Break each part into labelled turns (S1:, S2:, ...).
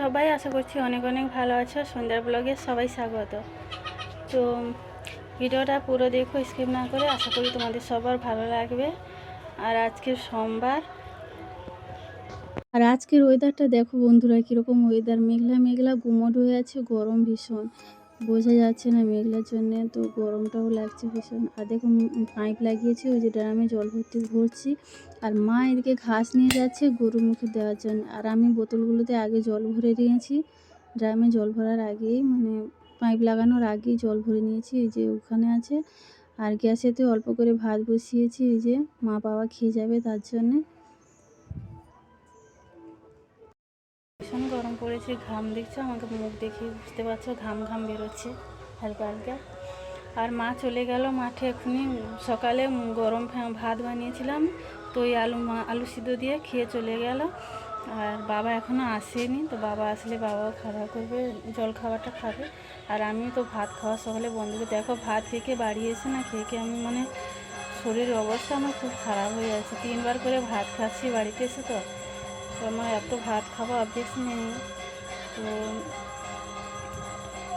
S1: সবাই? আশা করছি অনেক অনেক ভালো আছো। সন্ধ্যার ব্লগে সবাই স্বাগত। তো ভিডিওটা পুরো দেখো স্কিপ না করে। আশা করি তোমাদের সবার ভালো লাগবে। আর আজকে সোমবার। আর আজকের ওয়েদারটা দেখো বন্ধুরা, কীরকম ওয়েদার মেঘলা মেঘলা, গুমট হয়ে আছে, গরম ভীষণ। বোঝা যাচ্ছে না মেঘলার জন্য, তো গরমটাও লাগছে ভীষণ। আর দেখো পাইপ লাগিয়েছি, ওই যে ড্রামে জল ভর্তি ভরছি। আর মা এদিকে ঘাস নিয়ে যাচ্ছে গরু মুখে দেওয়ার জন্য। আর আমি বোতলগুলোতে আগে জল ভরে নিয়েছি। ড্রামে জল ভরার আগেই মানে পাইপ লাগানোর আগেই জল ভরে নিয়েছি, এই যে ওখানে আছে। আর গ্যাসেতে অল্প করে ভাত বসিয়েছি, এই যে মা বাবা খেয়ে যাবে তার জন্যে। ভীষণ গরম পড়েছে, ঘাম দেখছ? আমাকে মুখ দেখে বুঝতে পারছ, ঘাম ঘাম বেরোচ্ছে, হালকা হালকা। আর মা চলে গেল মাঠে এখনই সকালে গরম ভাত বানিয়েছিলাম তো ওই আলু, মা, আলু সিদ্ধ দিয়ে খেয়ে চলে গেল। আর বাবা এখনও আসেনি, তো বাবা আসলে বাবাও খাওয়া করবে, জল খাবারটা খাবে। আর আমি তো ভাত খাওয়া সকালে বন্ধুকে দেখো ভাত থেকে বাড়ি এসে না খেয়ে খেয়ে আমি মানে শরীরের অবস্থা আমার খুব খারাপ হয়ে যাচ্ছে তিনবার করে ভাত খাচ্ছি বাড়িতে এসে তো। তো আমার এত ভাত খাওয়া অভ্যেস নেই। তো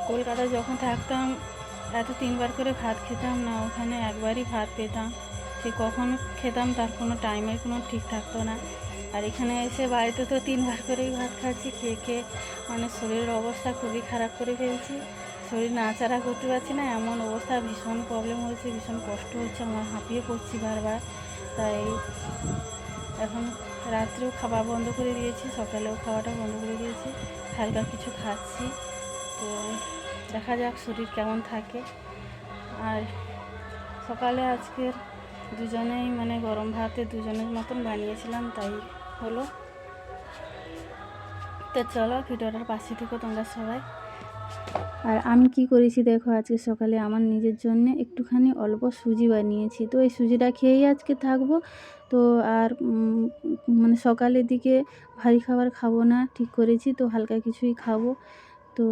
S1: কলকাতায় যখন থাকতাম, এত তিনবার করে ভাত খেতাম না, ওখানে একবারই ভাত পেতাম। সে কখন খেতাম তার কোনো টাইমের কোনো ঠিক থাকতো না। আর এখানে এসে বাড়িতে তো তিনবার করেই ভাত খাচ্ছি খেয়ে খেয়ে মানে শরীরের অবস্থা খুবই খারাপ করে ফেলছি। শরীর নাচাড়া করতে পারছি না, এমন অবস্থা, ভীষণ প্রবলেম হয়েছে, ভীষণ কষ্ট হচ্ছে, আমার হাঁপিয়ে পড়ছি বারবার। তাই এখন রাত্রেও খাবার বন্ধ করে দিয়েছি, সকালেও খাওয়াটা বন্ধ করে দিয়েছি, হালকা কিছু খাচ্ছি। তো দেখা যাক শরীর কেমন থাকে। আর সকালে আজকের দুজনেই মানে গরম ভাতে দুজনের মতন বানিয়েছিলাম, তাই হলো। তো চলো, ভিডিওটার পাশে থেকে তোমরা সবাই। আর আমি কি করেছি দেখো, আজকে সকালে আমার নিজের জন্য একটুখানি অল্প সুজি বানিয়েছি। তো এই সুজিটা খেয়েই আজকে থাকব। তো আর মানে সকালের দিকে ভারী খাবার খাব না, ঠিক করেছি। তো হালকা কিছুই খাব। তো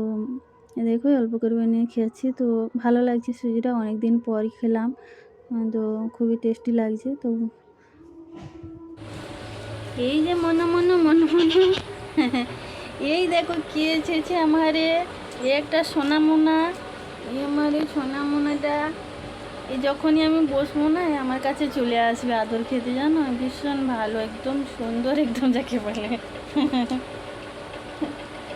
S1: দেখো অল্প করে বানিয়ে খেয়েছি। তো ভালো লাগছে সুজিটা অনেক দিন পর খেলাম। তো খুবই টেস্টি লাগছে। তো এই যে মনে মনে মনে মনে, এই দেখো কে এসেছে আমারে। এ একটা সোনামোনা এই আমার এই সোনামোনাটা। এই যখনই আমি বসবো না, আমার কাছে চলে আসবে আদর খেতে, জানো? ভীষণ ভালো, একদম সুন্দর, একদম যাকে বলে।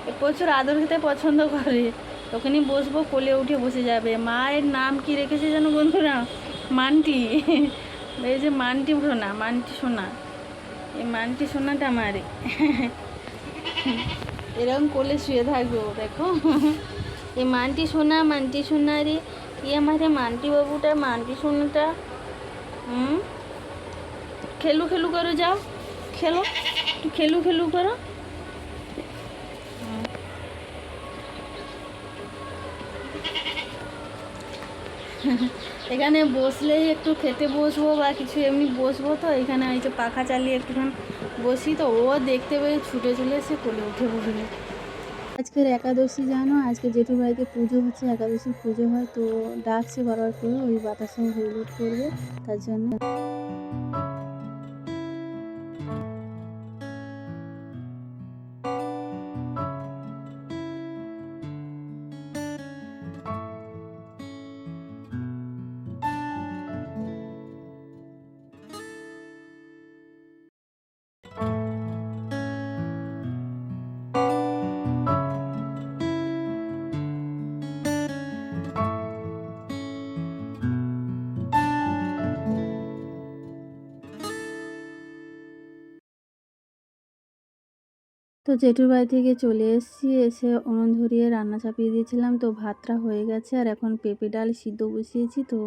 S1: এ প্রচুর আদর খেতে পছন্দ করে। তখনই বসবো, কোলে উঠে বসে যাবে। মায়ের নাম কি রেখেছে জানো বন্ধুরা? মানটি। এই যে মানটি সোনা মানটি সোনা। এই মানটি সোনাটা আমারে। এরকম কোলে শুয়ে থাকবে, দেখো। এই মানটি সোনা মানটি সোনা রে। কি আমার মানটি বাবুটা, মানটি সোনাটা হুম? খেলু খেলু করো যাও। খেলো খেলু খেলু করো হুম। এখানে বসলেই একটু খেতে বসবো বা কিছু এমনি বসবো তো, এখানে ওই যে পাখা চালিয়ে একটুখানি বসি তো, ও দেখতে পেয়ে ছুটে চলে এসে কোলে উঠে বসবে আজকের একাদশী জানো, আজকে জেঠু বাড়িতে পুজো হচ্ছে একাদশী পুজো হয়, তো ডাকছে বারবার করে, ওই বাতাসে হইলুট করবে, তার জন্য তো জেঠুর বাড়ি থেকে চলে এসেছি, এসে উনুন ধরিয়ে রান্না চাপিয়ে দিয়েছিলাম। তো ভাতটা হয়ে গেছে আর এখন পেঁপে ডাল সিদ্ধ বসিয়েছি। তো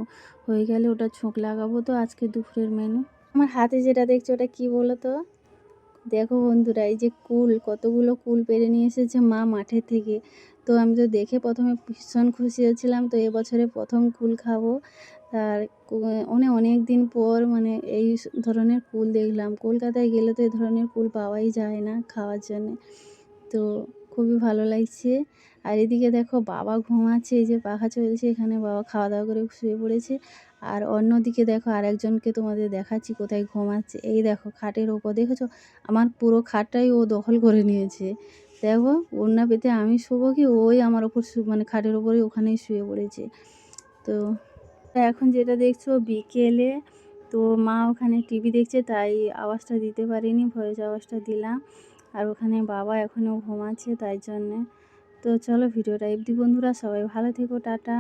S1: হয়ে গেলে ওটা ছোঁক লাগাবো। তো আজকে দুপুরের মেনু আমার হাতে যেটা দেখছ ওটা কি বলো তো? দেখো বন্ধুরা, এই যে কুল, কতগুলো কুল পেরে নিয়ে এসেছে মা মাঠে থেকে। তো আমি তো দেখে প্রথমে ভীষণ খুশি হয়েছিলাম তো এবছরে প্রথম কুল খাব। আর অনেক অনেক দিন পর মানে এই ধরনের কুল দেখলাম। কলকাতায় গেলে তো এই ধরনের কুল পাওয়াই যায় না খাওয়ার জন্যে। তো খুবই ভালো লাগছে। আর এদিকে দেখো বাবা ঘুমাচ্ছে, এই যে পাখা চলছে, এখানে বাবা খাওয়া দাওয়া করে শুয়ে পড়েছে। আর অন্যদিকে দেখো আরেকজনকে তোমাদের দেখাচ্ছি কোথায় ঘুমাচ্ছে। এই দেখো খাটের ওপর, দেখেছ? আমার পুরো খাটটাই ও দখল করে নিয়েছে। দেখো, ওড়না পেতে আমি শোবো কি? ওই আমার ওপর মানে খাটের ওপরে ওখানেই শুয়ে পড়েছে। তো এখন যেটা দেখছ, বিকেলে তো মা ওখানে টিভি দেখছে, তাই আওয়াজটা দিতে পারিনি, ভয়েস আওয়াজটা দিলাম। আর ওখানে বাবা এখনও ঘুমাচ্ছে, তাই জন্যে। তো চলো, ভিডিওটা এফ বন্ধুরা, সবাই ভালো থেকো, টাটা।